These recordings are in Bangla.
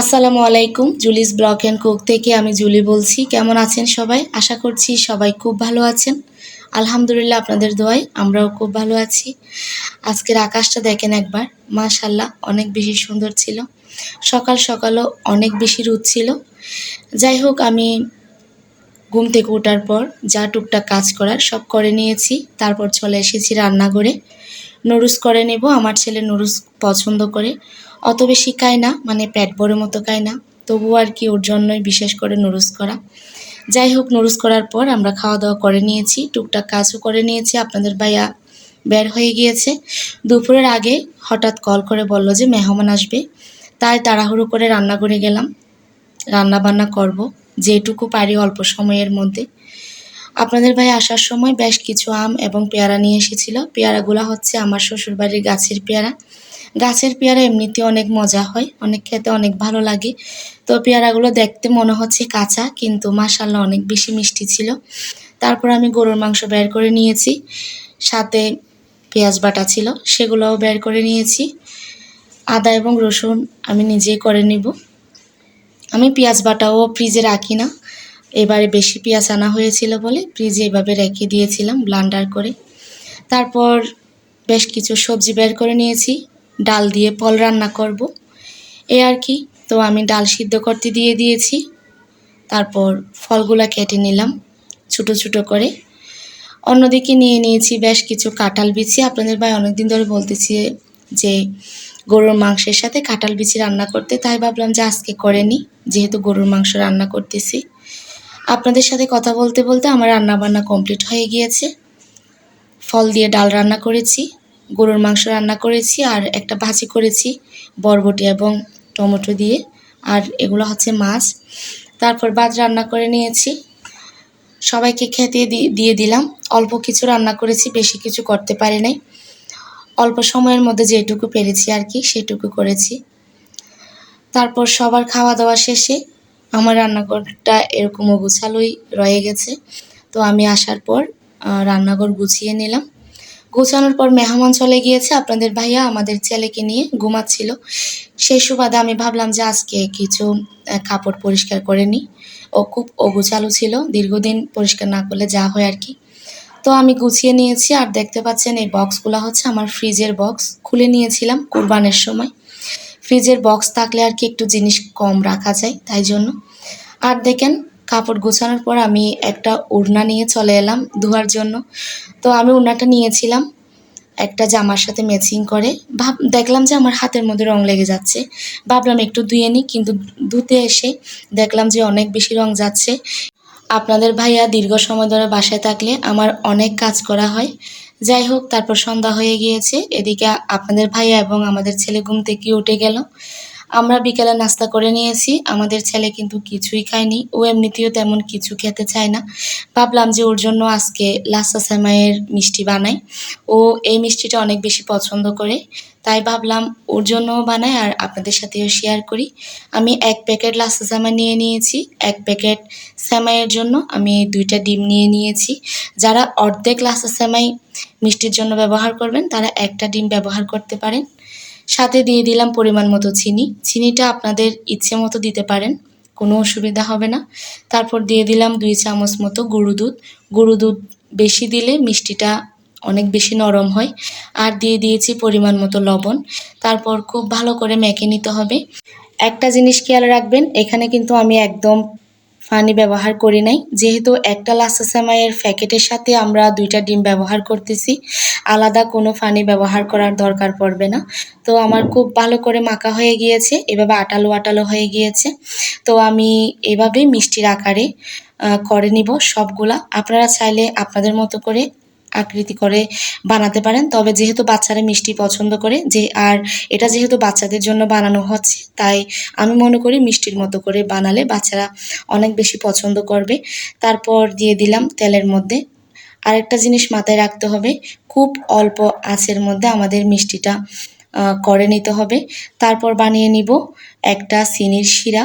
আসসালামু আলাইকুম, জুলিস ব্লক অ্যান্ড কুক থেকে আমি জুলি বলছি। কেমন আছেন সবাই? আশা করছি সবাই খুব ভালো আছেন। আলহামদুলিল্লাহ আপনাদের দোয়ায় আমরাও খুব ভালো আছি। আজকের আকাশটা দেখেন একবার। মাশাল্লাহ অনেক বেশি সুন্দর ছিল। সকাল সকালও অনেক বেশি রোদ ছিল। যাই হোক, আমি ঘুম থেকে ওঠার পর যা টুকটাক কাজ করার সব করে নিয়েছি। তারপর চলে এসেছি রান্নাঘরে। নুডলস করে নেব, আমার ছেলে নুডলস পছন্দ করে। অত বেশি খায় না মানে পেট বড় মতো খায় না, তবুও আর কি ওর জন্যই বিশেষ করে নুডলস করা। যাই হোক নুডলস করার পর আমরা খাওয়া দাওয়া করে নিয়েছি, টুকটাক কাজও করে নিয়েছি, আপনাদের ভাইয়া বের হয়ে গিয়েছে। দুপুরের আগে হঠাৎ কল করে বলল যে মেহমান আসবে, তাই তাড়াহুড়ো করে রান্না করে গেলাম। রান্না বান্না করব, যেটুকু পারি অল্প সময়ের মধ্যে। আপনাদের ভাই আসার সময় বেশ কিছু আম এবং পেয়ারা নিয়ে এসেছিল। পেয়ারাগুলো হচ্ছে আমার শ্বশুরবাড়ির গাছের পেয়ারা। গাছের পেয়ারা এমনিতে অনেক মজা হয়, অনেক খেতে অনেক ভালো লাগে। তো পেয়ারাগুলো দেখতে মনে হচ্ছে কাঁচা, কিন্তু মাসাল্লাহ অনেক বেশি মিষ্টি ছিল। তারপর আমি গরুর মাংস বের করে নিয়েছি। সাথে পেঁয়াজ বাটা ছিল, সেগুলোও বের করে নিয়েছি। আদা এবং রসুন আমি নিজেই করে নিব। আমি পেঁয়াজ বাটাও ফ্রিজে রাখি না। এবারে বেশি পেঁয়াজ আনা হয়েছিল বলে ফ্রিজে এভাবে রেখে দিয়েছিলাম ব্লান্ডার করে। তারপর বেশ কিছু সবজি বের করে নিয়েছি, ডাল দিয়ে ফল রান্না করব। এ আর কি, তো আমি ডাল সিদ্ধ করতে দিয়ে দিয়েছি। তারপর ফলগুলা কেটে নিলাম ছোটো ছোটো করে। অন্যদিকে নিয়ে নিয়েছি বেশ কিছু কাঁঠাল বিচি। আপনাদের ভাই অনেকদিন ধরে বলতেছি যে গরুর মাংসের সাথে কাঁঠাল বিচি রান্না করতে, তাই ভাবলাম যে আজকে করে নিই যেহেতু গরুর মাংস রান্না করতেছি। আপনাদের সাথে কথা বলতে বলতে আমার রান্না বান্না কমপ্লিট হয়ে গিয়েছে। ফল দিয়ে ডাল রান্না করেছি, গরুর মাংস রান্না করেছি, আর একটা ভাজি করেছি, বরবটি এবং টমেটো দিয়ে, আর এগুলো হচ্ছে মাছ। তারপর ভাত রান্না করে নিয়েছি। সবাইকে খেতে দিয়ে দিলাম। অল্প কিছু রান্না করেছি, বেশি কিছু করতে পারি নাই। অল্প সময়ের মধ্যে যেটুকু পেরেছি আর কি, সেটুকু করেছি। তারপর সবার খাওয়া দাওয়া শেষে আমার রান্নাঘরটা এরকম গুছালোই রয়ে গেছে। তো আমি আসার পর রান্নাঘর গুছিয়ে নিলাম। গোছানোর পর মেহমান চলে গিয়েছে। আপনাদের ভাইয়া আমাদের ছেলেকে নিয়ে ঘুমাচ্ছিল। সেই সুবাদে আমি ভাবলাম যে আজকে কিছু কাপড় পরিষ্কার করে নিই। ও খুব অগুছালো ছিল। দীর্ঘদিন পরিষ্কার না করলে যা হয় আর কি। তো আমি গুছিয়ে নিয়েছি। আর দেখতে পাচ্ছেন এই বক্সগুলো হচ্ছে আমার ফ্রিজের বক্স খুলে নিয়েছিলাম কোরবানের সময়। ফ্রিজের বক্স থাকলে আর কি একটু জিনিস কম রাখা যায়, তাই জন্য। আর দেখেন, কাপড় গোছানোর পর আমি একটা ওড়না নিয়ে চলে এলাম ধোয়ার জন্য। তো আমি ওড়নাটা নিয়েছিলাম, একটা জামার সাথে ম্যাচিং করে। ভাব, দেখলাম যে আমার হাতের মধ্যে রং লেগে যাচ্ছে। ভাবলাম একটু ধুয়ে নিই, কিন্তু ধুতে এসে দেখলাম যে অনেক বেশি রং যাচ্ছে। আপনাদের ভাইয়া দীর্ঘ সময় ধরে বাসায় থাকলে আমার অনেক কাজ করা হয়। যাই হোক, তারপর সন্ধ্যা হয়ে গিয়েছে। এদিকে আপনাদের ভাইয়া এবং আমাদের ছেলে ঘুম থেকে উঠে গেল। আমরা বিকেলে নাস্তা করে নিয়েছি। আমাদের ছেলে কিন্তু কিছুই খায়নি। ও এমনিতেও তেমন কিছু খেতে চায় না। ভাবলাম যে ওর জন্য আজকে লাসা সেমাইয়ের মিষ্টি বানাই। ও এই মিষ্টিটা অনেক বেশি পছন্দ করে। তাই ভাবলাম ওর জন্যও বানাই আর আপনাদের সাথেও শেয়ার করি। আমি এক প্যাকেট লাসা সেমাই নিয়ে নিয়েছি। এক প্যাকেট সেমাইয়ের জন্য আমি দুইটা ডিম নিয়ে নিয়েছি। যারা অর্ধেক লাসা সেমাই মিষ্টির জন্য ব্যবহার করবেন, তারা একটা ডিম ব্যবহার করতে পারেন। সাথে দিয়ে দিলাম পরিমাণ মতো চিনি। চিনিটা আপনাদের ইচ্ছে মতো দিতে পারেন, কোনো অসুবিধা হবে না। তারপর দিয়ে দিলাম দুই চামচ মতো গরু দুধ। গরু দুধ বেশি দিলে মিষ্টিটা অনেক বেশি নরম হয়। আর দিয়ে দিয়েছি পরিমাণ মতো লবণ। তারপর খুব ভালো করে মেখে নিতে হবে। একটা জিনিস খেয়াল রাখবেন, এখানে কিন্তু আমি একদম ফানি ব্যবহার করি নাই। যেহেতু একটা সেমাইয়ের প্যাকেটের সাথে আমরা দুইটা ডিম ব্যবহার করতেছি, আলাদা কোনো ফানি ব্যবহার করার দরকার পড়বে না। তো আমার খুব ভালো করে মাখা হয়ে গিয়েছে, এভাবে আটালো আটালো হয়ে গিয়েছে। তো আমি এভাবেই মিষ্টির আকারে করে নিব সবগুলা। আপনারা চাইলে আপনাদের মতো করে আকৃতি করে বানাতে পারেন। তবে যেহেতু বাচ্চারা মিষ্টি পছন্দ করে, যে আর এটা যেহেতু বাচ্চাদের জন্য বানানো হচ্ছে, তাই আমি মনে করি মিষ্টির মতো করে বানালে বাচ্চারা অনেক বেশি পছন্দ করবে। তারপর দিয়ে দিলাম তেলের মধ্যে। আরেকটা জিনিস মাথায় রাখতে হবে, খুব অল্প আঁচের মধ্যে আমাদের মিষ্টিটা করে নিতে হবে। তারপর বানিয়ে নিব একটা চিনির শিরা।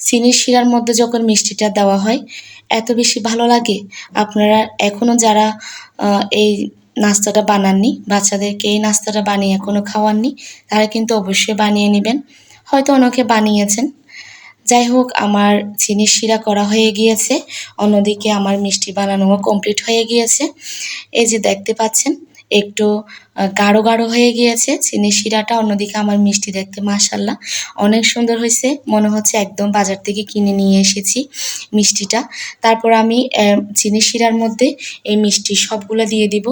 চিনির শিরার মধ্যে যখন মিষ্টিটা দেওয়া হয়, এত বেশি ভালো লাগে। আপনারা এখনও যারা এই নাস্তাটা বানাননি, বাচ্চাদেরকে এই নাস্তাটা বানিয়ে এখনও খাওয়াননি, তারা কিন্তু অবশ্যই বানিয়ে নেবেন। হয়তো অনেকে বানিয়েছেন। যাই হোক, আমার চিনির শিরা করা হয়ে গিয়েছে। অন্যদিকে আমার মিষ্টি বানানোও কমপ্লিট হয়ে গিয়েছে। এই যে দেখতে পাচ্ছেন একটু গাঢ় গাঢ় হয়ে গিয়েছে। চিনির শিরাটা অন্যদিকে আমার মিষ্টি দেখতে মাশাল্লাহ অনেক সুন্দর হয়েছে। মনে হচ্ছে একদম বাজার থেকে কিনে নিয়ে এসেছি মিষ্টিটা। তারপর আমি চিনির শিরার মধ্যে এই মিষ্টি সবগুলো দিয়ে দিব।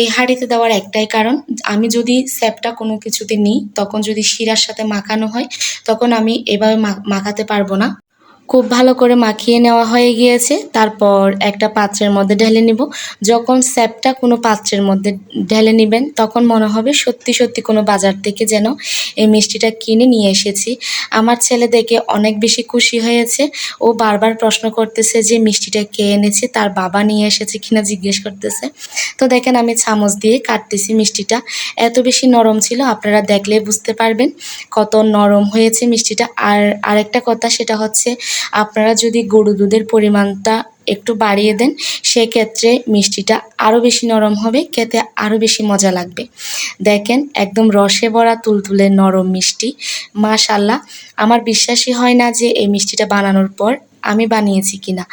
এই হাঁড়িতে দেওয়ার একটাই কারণ, আমি যদি স্যাপটা কোনো কিছুতে নিই, তখন যদি শিরার সাথে মাখানো হয়, তখন আমি এভাবে মাখাতে পারব না। খুব ভালো করে মাখিয়ে নেওয়া হয়ে গিয়েছে। তারপর একটা পাত্রের মধ্যে ঢেলে নিব। যখন স্যাপটা কোনো পাত্রের মধ্যে ঢেলে নেবেন, তখন মনে হবে সত্যি সত্যি কোনো বাজার থেকে যেন এই মিষ্টিটা কিনে নিয়ে এসেছি। আমার ছেলে দেখে অনেক বেশি খুশি হয়েছে। ও বারবার প্রশ্ন করতেছে যে, মিষ্টিটা কে এনেছে? তার বাবা নিয়ে এসেছে কিনা? জিজ্ঞেস করতেছে। তো দেখেন আমি চামচ দিয়ে কাটতেছি মিষ্টিটা। এত বেশি নরম ছিল, আপনারা দেখলে বুঝতে পারবেন কত নরম হয়েছে মিষ্টিটা। আর আরেকটা কথা, সেটা হচ্ছে আপনারা যদি গরু দুধের পরিমাণটা একটু বাড়িয়ে দেন, সেক্ষেত্রে মিষ্টিটা আরও বেশি নরম হবে, খেতে আরও বেশি মজা লাগবে। দেখেন একদম রসে ভরা তুলতুলে নরম মিষ্টি। মাশাল্লাহ আমার বিশ্বাসই হয় না যে এই মিষ্টিটা বানানোর পর আমি বানিয়েছি কিনা।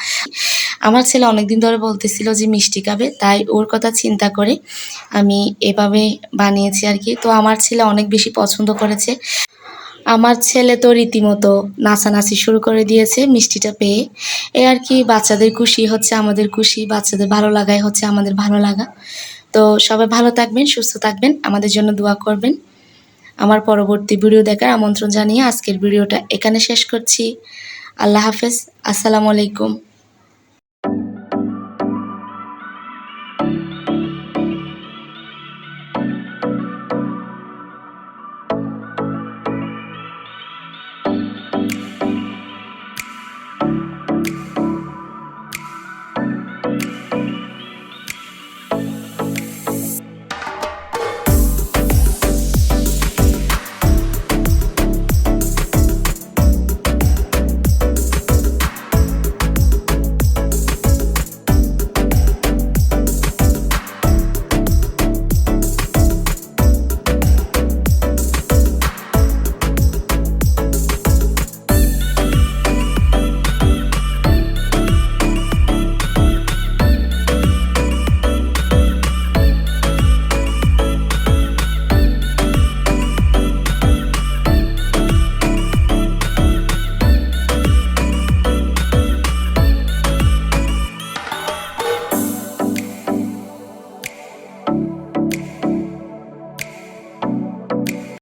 আমার ছেলে অনেকদিন ধরে বলতেছিল যে মিষ্টি খাবে, তাই ওর কথা চিন্তা করে আমি এভাবে বানিয়েছি আর কি। তো আমার ছেলে অনেক বেশি পছন্দ করেছে। আমার ছেলে তো রীতিমতো নাচানাচি শুরু করে দিয়েছে মিষ্টিটা পেয়ে। এ আর কি, বাচ্চাদের খুশি হচ্ছে আমাদের খুশি, বাচ্চাদের ভালো লাগাই হচ্ছে আমাদের ভালো লাগা। তো সবাই ভালো থাকবেন, সুস্থ থাকবেন, আমাদের জন্য দোয়া করবেন। আমার পরবর্তী ভিডিও দেখার আমন্ত্রণ জানিয়ে আজকের ভিডিওটা এখানে শেষ করছি। আল্লাহ হাফেজ, আসসালামু আলাইকুম।